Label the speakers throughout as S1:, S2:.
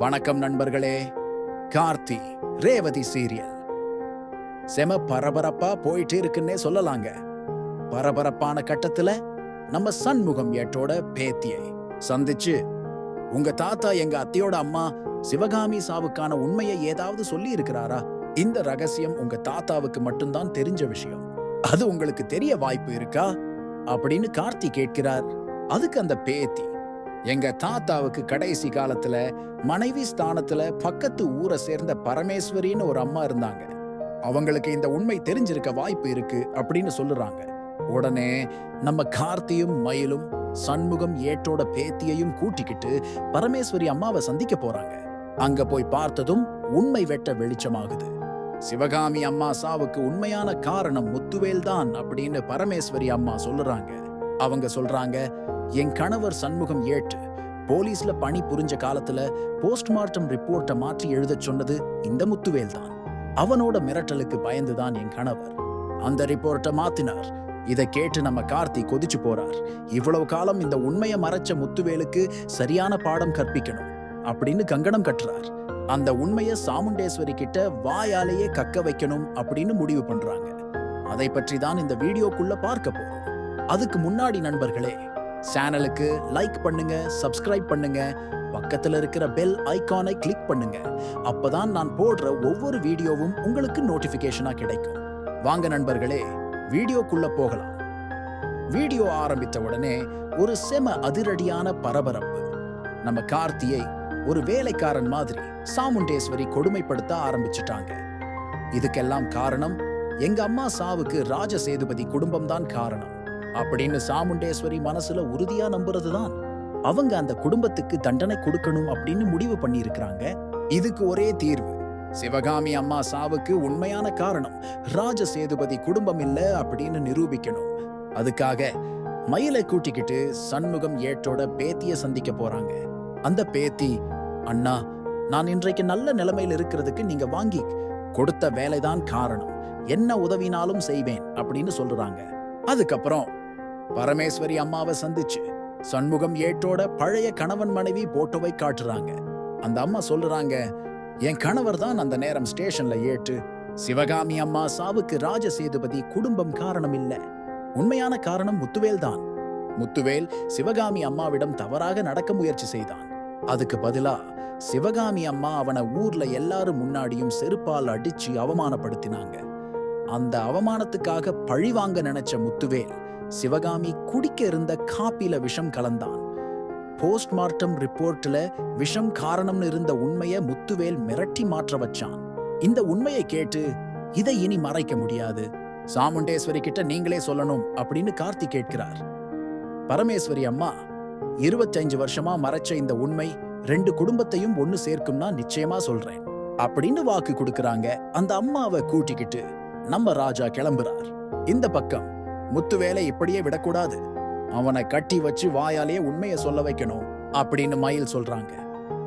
S1: வணக்கம் நண்பர்களே. கார்த்தி ரேவதி சீரியல். செம பரபரப்பா போயிட்டு இருக்குன்னே சொல்லலாங்க. பரபரப்பான கட்டத்துல நம்ம சண்முகம் ஏட்டோட பேத்தியை சந்திச்சு உங்க தாத்தா எங்க அத்தையோட அம்மா சிவகாமி சாவுக்கான உண்மையை ஏதாவது சொல்லி இருக்கிறாரா இந்த ரகசியம் உங்க தாத்தாவுக்கு மட்டும்தான் தெரிஞ்ச விஷயம். அது உங்களுக்கு தெரிய வாய்ப்பு இருக்கா? அப்படின்னு கார்த்தி கேட்கிறார். அதுக்கு அந்த பேத்தி எங்க தாத்தாவுக்கு கடைசி காலத்துல மனைவி ஸ்தானத்துல பக்கத்து ஊரை சேர்ந்த பரமேஸ்வரின்னு ஒரு அம்மா இருந்தாங்க. அவங்களுக்கு இந்த உண்மை தெரிஞ்சிருக்க வாய்ப்பு இருக்கு அப்படின்னு சொல்லுறாங்க. உடனே நம்ம கார்த்தியும் மயிலும் சண்முகம் ஏட்டோட பேத்தியையும் கூட்டிக்கிட்டு பரமேஸ்வரி அம்மாவை சந்திக்க போறாங்க. அங்க போய் பார்த்ததும் உண்மை வெட்ட வெளிச்சமாகுது. சிவகாமி அம்மா சாவுக்கு உண்மையான காரணம் முத்துவேல் தான் அப்படின்னு பரமேஸ்வரி அம்மா சொல்லுறாங்க. அவங்க சொல்றாங்க என் கணவர் சண்முகம் ஏட்டு. போலீஸ்ல பணி புரிஞ்ச காலத்துல போஸ்ட்மார்ட்டம் ரிப்போர்ட்டை மாற்றி எழுதச் சொன்னது இந்த முத்துவேல் தான். அவனோட மிரட்டலுக்கு பயந்துதான் என் கணவர். அந்த ரிப்போர்ட்டை மாத்தினார். இதை கேட்டு நம்ம கார்த்தி கொதிச்சு போறார். இவ்வளவு காலம் இந்த உண்மையை மறைச்ச முத்துவேலுக்கு சரியான பாடம் கற்பிக்கணும் அப்படின்னு கங்கணம் கட்டுறார். அந்த உண்மையை சாமுண்டேஸ்வரி கிட்ட வாயாலேயே கக்க வைக்கணும் அப்படின்னு முடிவு பண்றாங்க. அதை பற்றி தான் இந்த வீடியோக்குள்ள பார்க்க போறோம். அதுக்கு முன்னாடி நண்பர்களே சேனலுக்கு லைக் பண்ணுங்க சப்ஸ்கிரைப் பண்ணுங்க பக்கத்தில் இருக்கிற பெல் ஐகானை கிளிக் பண்ணுங்க. அப்பதான் நான் போடுற ஒவ்வொரு வீடியோவும் உங்களுக்கு நோட்டிஃபிகேஷனாக கிடைக்கும். வாங்க நண்பர்களே வீடியோக்குள்ள போகலாம். வீடியோ ஆரம்பித்த உடனே ஒரு செம அதிரடியான பரபரப்பு. நம்ம கார்த்தியை ஒரு வேலைக்காரன் மாதிரி சாமுண்டேஸ்வரி கொடுமைப்படுத்த ஆரம்பிச்சிட்டாங்க. இதுக்கெல்லாம் காரணம் எங்க அம்மா சாவுக்கு ராஜசேதுபதி குடும்பம் தான் காரணம். அப்படின்னு சாமுண்டேஸ்வரி மனசுல உறுதியா நம்புறது தான் அவங்க அந்த குடும்பத்துக்கு தண்டனை கொடுக்கணும் அப்படின்னு முடிவு பண்ணியிருக்கிறாங்க. இதுக்கு ஒரே தீர்வு. சிவகாமி அம்மா சாவுக்கு உண்மையான காரணம் ராஜசேதுபதி குடும்பம் இல்லை அப்படின்னு நிரூபிக்கணும். அதுக்காக மயிலை கூட்டிக்கிட்டு சண்முகம் ஏற்றோட பேத்திய சந்திக்க போறாங்க. அந்த பேத்தி அண்ணா நான் இன்றைக்கு நல்ல நிலைமையில் இருக்கிறதுக்கு நீங்க வாங்கி கொடுத்த வேலைதான் காரணம். என்ன உதவினாலும் செய்வேன் அப்படின்னு சொல்றாங்க. அதுக்கப்புறம் பரமேஸ்வரி அம்மாவை சந்திச்சு சண்முகம் ஏட்டோட பழைய கணவன் மனைவி போட்டோவை காட்டுறாங்க. அந்த அம்மா சொல்றாங்க என் கணவர் தான் அந்த நேரம் ஸ்டேஷன்ல ஏட்டு. சிவகாமி அம்மா சாவுக்கு ராஜசேதுபதி குடும்பம் காரணம் இல்ல உண்மையான காரணம் முத்துவேல் தான். முத்துவேல் சிவகாமி அம்மாவிடம் தவறாக நடக்க முயற்சி செய்தான். அதுக்கு பதிலா சிவகாமி அம்மா அவனை ஊர்ல எல்லாரும் முன்னாடியும் செருப்பால் அடிச்சு அவமானப்படுத்தினாங்க. அந்த அவமானத்துக்காக பழி வாங்க நினைச்ச முத்துவேல் சிவகாமி குடிக்க இருந்த காப்பில விஷம் கலந்தான். போஸ்ட்மார்ட்டம் ரிப்போர்ட்ல விஷம் காரணம்னு இருந்த உண்மையை முத்துவேல் மிரட்டி மாற்ற வச்சான். இந்த உண்மையை கேட்டு இதை இனி மறைக்க முடியாது. சாமுண்டேஸ்வரி கிட்ட நீங்களே சொல்லணும் அப்படின்னு கார்த்தி கேட்கிறார். பரமேஸ்வரி அம்மா இருபத்தஞ்சு வருஷமா மறைச்ச இந்த உண்மை ரெண்டு குடும்பத்தையும் ஒன்னு சேர்க்கும்னா நிச்சயமா சொல்றேன் அப்படின்னு வாக்கு கொடுக்கறாங்க. அந்த அம்மாவை கூட்டிக்கிட்டு நம்ம ராஜா கிளம்புறார். இந்த பக்கம் முத்துவேலை இப்படியே விடக்கூடாது. அவனை கட்டி வச்சு வாயாலேயே உண்மையை சொல்ல வைக்கணும் அப்படின்னு மயில் சொல்றாங்க.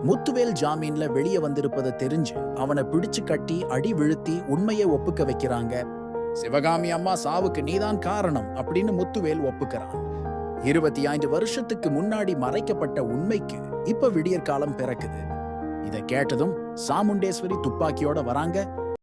S1: முத்துவேல் ஜாமீன்ல வெளியே வந்திருப்பதை தெரிஞ்சு அவனை பிடிச்சு கட்டி அடி விழுத்தி உண்மையை ஒப்புக்க வைக்கிறாங்க. சிவகாமி அம்மா சாவுக்கு நீதான் காரணம் அப்படின்னு முத்துவேல் ஒப்புக்கிறான். இருபத்தி ஐந்து வருஷத்துக்கு முன்னாடி மறைக்கப்பட்ட உண்மைக்கு இப்ப விடியற்காலம் பிறக்குது. இத கேட்டதும் சாமுண்டேஸ்வரி துப்பாக்கியோட வராங்க.